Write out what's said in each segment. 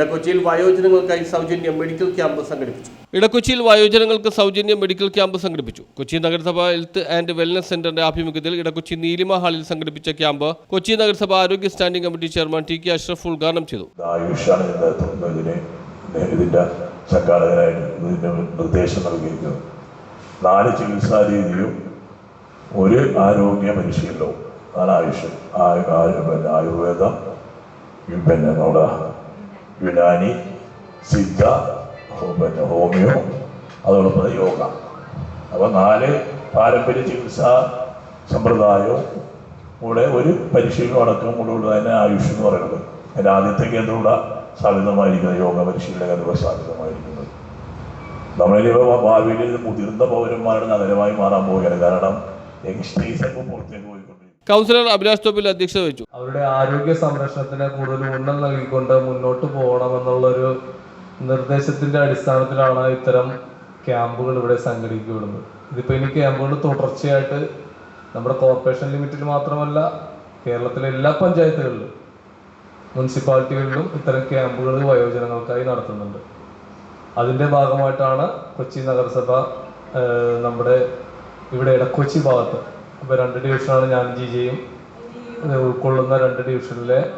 ഇടക്കൊച്ചിയിൽ വയോജനങ്ങൾക്കായി സൗജന്യ medical camp സംഘടിപ്പിച്ചു. ഇടക്കൊച്ചിയിൽ വയോജനങ്ങൾക്ക് സൗജന്യ മെഡിക്കൽ ക്യാമ്പ് സംഘടിപ്പിച്ചു. കൊച്ചി നഗരസഭ ഹെൽത്ത് ആൻഡ് വെൽനസ് സെന്ററിന്റെ ആഭിമുഖ്യത്തിൽ ഇടക്കൊച്ചി നീലിമ ഹാളിൽ സംഘടിപ്പിച്ച ക്യാമ്പ് കൊച്ചി നഗരസഭ ആരോഗ്യ standing committee chairman T K Ashraf ഉദ്ഘാടനം ചെയ്തു. ആയുഷാണ് സംഘാടകനായിട്ട് നിർദ്ദേശം നൽകിയിരിക്കുന്നത് നാല് ചികിത്സാ രീതിയും ഒരു ആരോഗ്യ പരിശീലനവും. അതാണ് ആയുഷ് ആയുർവേദം പിന്നെ നമ്മുടെ യുനാനി സിദ്ധ പിന്നെ ഹോമിയോ അതോടൊപ്പം യോഗ. അപ്പോൾ നാല് പാരമ്പര്യ ചികിത്സാ സമ്പ്രദായവും കൂടെ ഒരു പരിശീലനം അടക്കം കൂടെ തന്നെ ആയുഷ് എന്ന് പറയുന്നത്. അതിന്റെ ആദ്യത്തെ കേന്ദ്രമുള്ള സ്ഥാപിതമായിരിക്കുന്നത് യോഗ പരിശീലന കേന്ദ്രം സ്ഥാപിതമായിരിക്കുന്നത് നമ്മളിപ്പോൾ ഭാവിയിൽ മുതിർന്ന പൗരന്മാരുടെ നഗരമായി മാറാൻ പോവുകയാണ്. കാരണം യങ്സ്റ്റേഴ്സ് ഒക്കെ പുറത്തേക്ക് പോയിക്കൊണ്ടിരിക്കും കൗൺസിലർ അഭിലാഷ് തോപ്പിൽ അധ്യക്ഷത വഹിച്ചു. അവരുടെ ആരോഗ്യ സംരക്ഷണത്തിന് കൂടുതൽ ഊന്നൽ നൽകിക്കൊണ്ട് മുന്നോട്ട് പോകണം എന്നുള്ളൊരു നിർദ്ദേശത്തിന്റെ അടിസ്ഥാനത്തിലാണ് ഇത്തരം ക്യാമ്പുകൾ ഇവിടെ സംഘടിപ്പിക്കപ്പെടുന്നത്. ഇതിപ്പോൾ ഇനി ക്യാമ്പുകൾ തുടർച്ചയായിട്ട് നമ്മുടെ കോർപ്പറേഷൻ ലിമിറ്റിൽ മാത്രമല്ല കേരളത്തിലെ എല്ലാ പഞ്ചായത്തുകളിലും മുനിസിപ്പാലിറ്റികളിലും ഇത്തരം ക്യാമ്പുകൾ വയോജനങ്ങൾക്കായി നടത്തുന്നുണ്ട്. അതിന്റെ ഭാഗമായിട്ടാണ് കൊച്ചി നഗരസഭ നമ്മുടെ ഇവിടെ ഇടക്കൊച്ചി ഭാഗത്ത്. അപ്പോൾ രണ്ട് ഡിവിഷനാണ് ഞാൻ ജി ജെയും ഉൾക്കൊള്ളുന്ന രണ്ട് ഡിവിഷനിലെ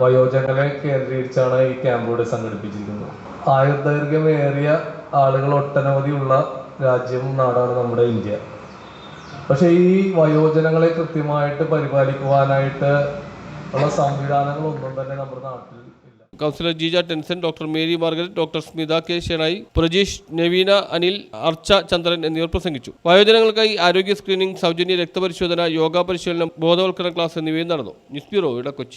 വയോജനങ്ങളെ കേന്ദ്രീകരിച്ചാണ് ഈ ക്യാമ്പ് ഇവിടെ സംഘടിപ്പിച്ചിരിക്കുന്നത്. ആയുർദൈർഘ്യമേറിയ ആളുകൾ ഒട്ടനവധിയുള്ള രാജ്യം നാടാണ് നമ്മുടെ ഇന്ത്യ. പക്ഷെ ഈ വയോജനങ്ങളെ കൃത്യമായിട്ട് പരിപാലിക്കുവാനായിട്ട് ഉള്ള സംവിധാനങ്ങളൊന്നും തന്നെ നമ്മുടെ നാട്ടിൽ ഇല്ല. Councillor Jeeja Tenson doctor Mary Margaret doctor Smitha K Shenoy Prajeesh Naveena Anil Archa ചന്ദ്രൻ എന്നിവർ പ്രസംഗിച്ചു. വയോജനങ്ങൾക്കായി ആരോഗ്യ സ്ക്രീനിംഗ് സൗജന്യ രക്തപരിശോധന യോഗ പരിശീലനം ബോധവൽക്കരണ ക്ലാസ് എന്നിവയും നടന്നു. News bureau Edakochi